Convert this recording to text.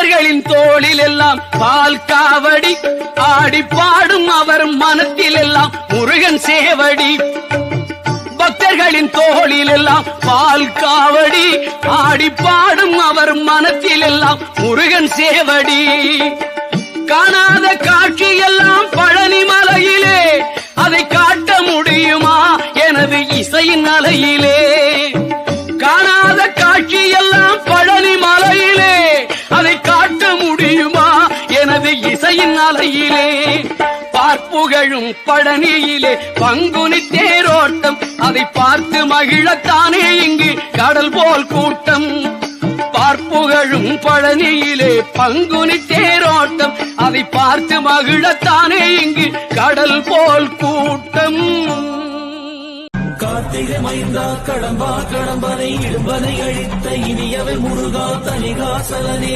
மனிதர்களின் தோளில் எல்லாம் பால் காவடி. ஆடி பாடும் அவர் மனத்தில் எல்லாம் முருகன் சேவடி. பக்தர்களின் தோளில் எல்லாம் பால் காவடி. ஆடி பாடும் அவர் மனத்தில் எல்லாம் முருகன் சேவடி. காணாத காட்சி எல்லாம் பழனி மலையிலே அதை காட்ட முடியுமா? எனது இசையின் அலையிலே. எனது அலையிலே பார்ப்புகழும் பழனியிலே பங்குனி தேரோட்டம் அதை பார்த்து மகிழத்தானே இங்கு கடல் போல் கூட்டம். பார்ப்புகழும் பழனியிலே பங்குனி தேரோட்டம் அதை பார்த்து மகிழத்தானே இங்கு கடல் போல் கூட்டம். கார்த்திகை மைந்தா கடம்பா கடம்பனை இடும்பனை அழித்த இனியவை முருகா தனிகாசலனே